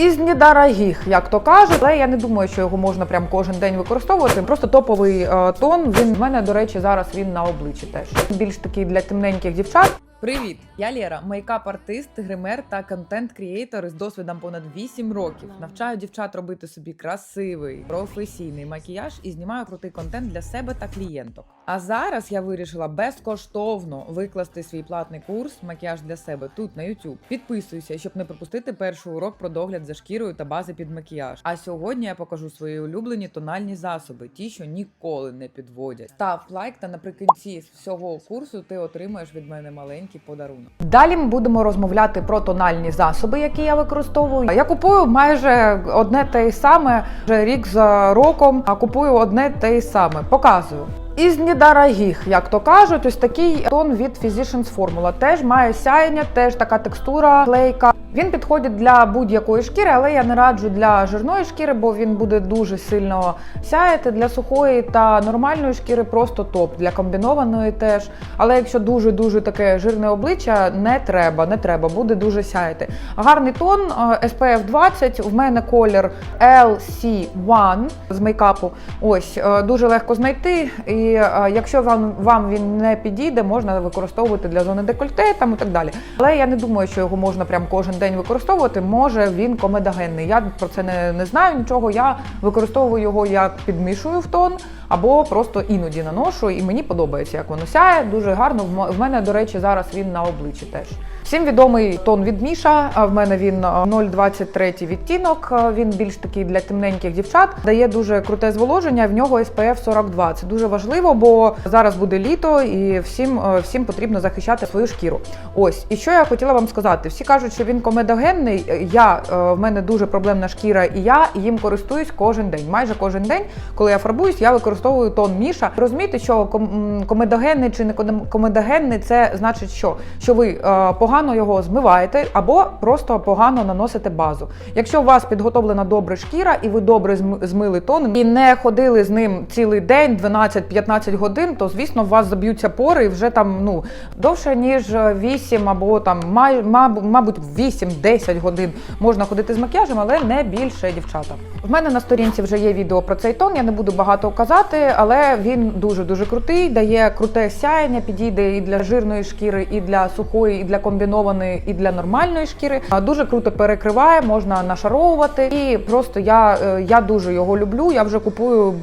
Із недорогих, як то кажуть, але я не думаю, що його можна прям кожен день використовувати. Просто топовий е, тон. Він в мене, до речі, зараз він на обличчі теж. Більш такий для темненьких дівчат. Привіт, я Лєра, мейкап-артист, гример та контент-крієйтор із досвідом понад 8 років. Навчаю дівчат робити собі красивий, професійний макіяж і знімаю крутий контент для себе та клієнток. А зараз я вирішила безкоштовно викласти свій платний курс макіяж для себе тут на YouTube. Підписуйся, щоб не пропустити перший урок про догляд за шкірою та бази під макіяж. А сьогодні я покажу свої улюблені тональні засоби, ті, що ніколи не підводять. Став лайк, та наприкінці всього курсу ти отримаєш від мене маленький подарунок. Далі ми будемо розмовляти про тональні засоби, які я використовую. Я купую майже одне те й саме вже рік за роком, а купую одне те й саме. Показую. Із недорогих, як то кажуть, ось такий тон від Physicians Formula. Теж має сяєння, теж така текстура клейка. Він підходить для будь-якої шкіри, але я не раджу для жирної шкіри, бо він буде дуже сильно сяяти. Для сухої та нормальної шкіри просто топ. Для комбінованої теж. Але якщо дуже дуже таке жирне обличчя, не треба, не треба, буде дуже сяяти. Гарний тон е, SPF 20. В мене колір LC1 з мейкапу. Ось е, дуже легко знайти. І е, якщо вам, вам він не підійде, можна використовувати для зони декольте там і так далі. Але я не думаю, що його можна прям кожен день використовувати. Може він комедогенний. Я про це не, не знаю нічого. Я використовую його як підмішую в тон. Або просто іноді наношу, і мені подобається, як воно сяє. Дуже гарно. В мене, до речі, зараз він на обличчі теж. Всім відомий тон від Міша. а В мене він 0,23 відтінок. Він більш такий для темненьких дівчат. Дає дуже круте зволоження. В нього SPF 42. Це дуже важливо, бо зараз буде літо, і всім, е, всім потрібно захищати свою шкіру. Ось і що я хотіла вам сказати. Всі кажуть, що він комедогенний. Я е, в мене дуже проблемна шкіра, і я їм користуюсь кожен день. Майже кожен день, коли я фарбуюсь, я використовую тон Міша. Розумієте, що ком- комедогенний чи не ком- комедогенний, це значить, що, що ви е, погано його змиваєте або просто погано наносите базу. Якщо у вас підготовлена добре шкіра і ви добре змили тон і не ходили з ним цілий день, 12-15 годин, то звісно у вас заб'ються пори і вже там ну довше ніж 8 або там май, маб- мабуть 8-10 годин можна ходити з макіяжем, але не більше дівчата. В мене на сторінці вже є відео про цей тон. Я не буду багато казати, але він дуже дуже крутий, дає круте сяєння, підійде і для жирної шкіри, і для сухої, і для комбінованої, і для нормальної шкіри. Дуже круто перекриває, можна нашаровувати. І просто я, е, я дуже його люблю. Я вже купую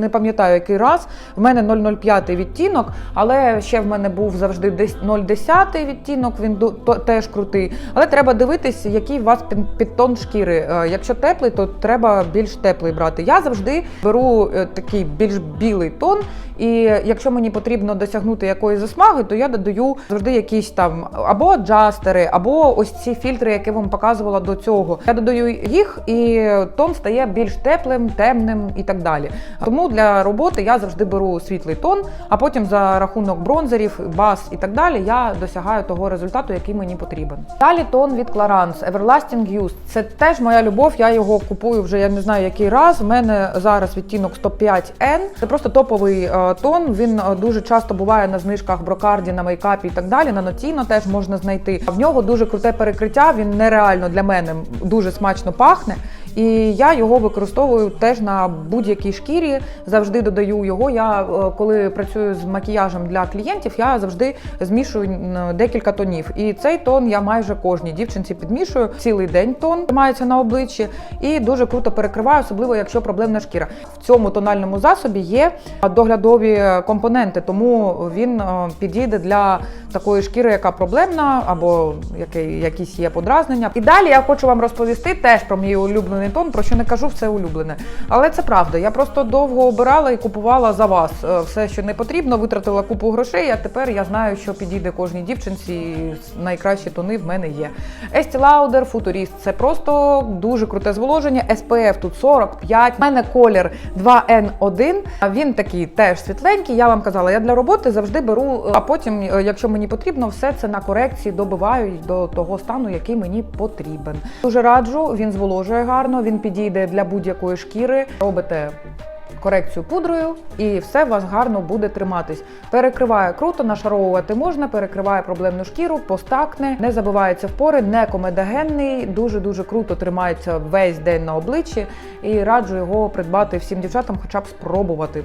не пам'ятаю який раз. В мене 0,05 відтінок, але ще в мене був завжди 0,10 відтінок. Він теж крутий. Але треба дивитись, який у вас підтон шкіри. Е, Якщо теплий, то треба більш теплий брати. Я завжди беру е, такий більш білий тон. І якщо мені потрібно досягнути якоїсь засмаги, то я додаю завжди якісь там або джастери, або ось ці фільтри, які вам показувала до цього. Я додаю їх, і тон стає більш теплим, темним і так далі. Тому для роботи я завжди беру світлий тон, а потім за рахунок бронзерів, баз і так далі я досягаю того результату, який мені потрібен. Далі тон від Clarins Everlasting Youth. Це теж моя любов. Я його купую вже я не знаю який раз. У мене зараз відтінок 105N. Це просто топовий е, тон. Він е, дуже часто буває на знижках брокарді, на мейкапі і так далі. На нотіно теж можна знайти. В нього дуже круте перекриття. Він нереально для мене дуже смачно пахне. І я його використовую теж на будь-якій шкірі. Завжди додаю його. Я е, коли працюю з макіяжем для клієнтів, я завжди змішую декілька тонів. І цей тон я майже кожній дівчинці підмішую. Цілий день тон мається на обличчі і дуже круто перекриваю, особливо якщо проблемна шкіра. В цьому тональному засобі є доглядові компоненти, тому він е, підійде для такої шкіри, яка проблемна, або якісь є подразнення. І далі я хочу вам розповісти теж про мій улюблений тон, про що не кажу, все улюблене. Але це правда. Я просто довго обирала і купувала за вас е, все, що не потрібно, витратила купу грошей. А тепер я знаю, що підійде кожній дівчинці. і Найкращі тони в мене є. Estee Lauder Futurist – це просто дуже круте зволоження. SPF тут 45. У мене колір 2N1. Він такий теж світленький. Я вам казала, я для роботи завжди беру, а потім, е, якщо мені потрібно, все це на корекції добиваю до того стану, який мені потрібен. Дуже раджу, він зволожує гарно, він підійде для будь-якої шкіри. Робите корекцію пудрою, і все у вас гарно буде триматись. Перекриває круто, нашаровувати можна, перекриває проблемну шкіру, постакне, не забивається в пори, не комедогенний, дуже дуже круто тримається весь день на обличчі. І раджу його придбати всім дівчатам, хоча б спробувати.